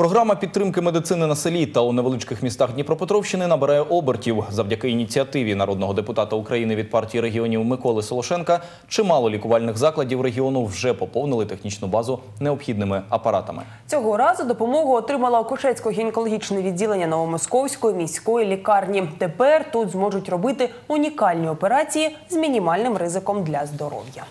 Програма підтримки медицини на селі та у невеличких містах Дніпропетровщини набирає обертів. Завдяки ініціативі народного депутата України від партії регіонів Миколи Солошенка чимало лікувальних закладів регіону вже поповнили технічну базу необхідними апаратами. Цього разу допомогу отримала Окушецько-гінекологічне відділення Новомосковської міської лікарні. Тепер тут зможуть робити унікальні операції з мінімальним ризиком для здоров'я.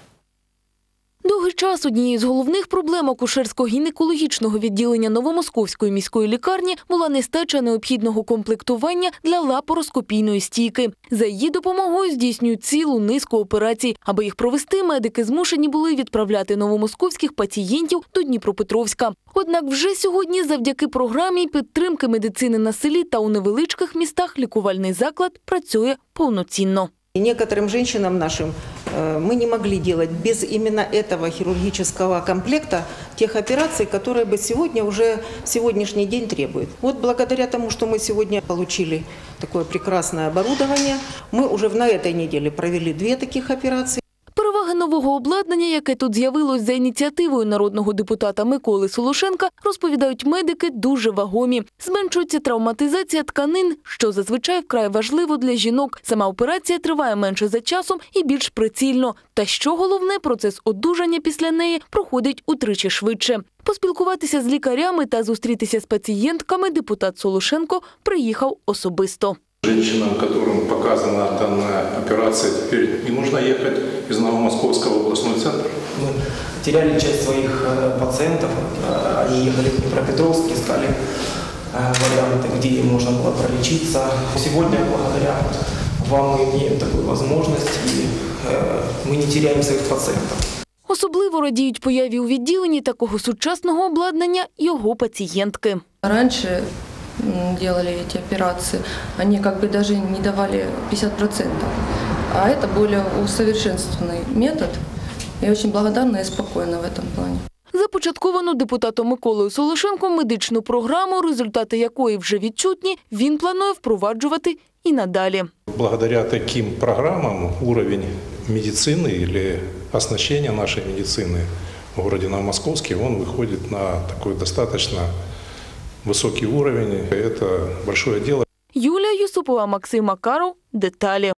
Довгий час однією з головних проблем акушерсько-гінекологічного відділення Новомосковської міської лікарні була нестача необхідного комплектування для лапароскопійної стійки. За її допомогою здійснюють цілу низку операцій. Аби їх провести, медики змушені були відправляти новомосковських пацієнтів до Дніпропетровська. Однак вже сьогодні, завдяки програмі підтримки медицини на селі та у невеличких містах, лікувальний заклад працює повноцінно. И некоторым женщинам нашим э, мы не могли делать без именно этого хирургического комплекта тех операций, которые бы сегодня уже сегодняшний день требуют. Вот благодаря тому, что мы сегодня получили такое прекрасное оборудование, мы уже на этой неделе провели две таких операции. Переваги нового обладнання, яке тут з'явилось за ініціативою народного депутата Миколи Солошенка, розповідають медики, дуже вагомі. Зменшується травматизація тканин, що зазвичай вкрай важливо для жінок. Сама операція триває менше за часом і більш прицільно. Та що головне, процес одужання після неї проходить утричі швидше. Поспілкуватися з лікарями та зустрітися з пацієнтками депутат Солошенко приїхав особисто Женщинам, которым показана данная операция, теперь не нужно ехать из Новомосковского в областной центр. Мы теряли часть своих э, пациентов, э, они ехали в Днепропетровск, искали э, варианты, где им можно было пролечиться. Сегодня, благодаря вот вам, мы имеем такую возможность, и э, мы не теряем своих пациентов. Особливо радіють появі у відділенні такого сучасного обладнання його пацієнтки. Раньше м, делали эти операции, они как бы даже не давали 50%. А это более усовершенствованный метод. Я очень благодарна и спокойна в этом плане. Започатковану депутатом Миколою Солошенком медичну програму, результати якої вже відчутні, він планує впроваджувати і надалі. Благодаря таким программам уровень медицины или оснащения нашей медицины в городе Новомосковске, он выходит на такой достаточно высокий уровень. Это большое дело. Юлія Юсупова, Максим Макаров. Деталі.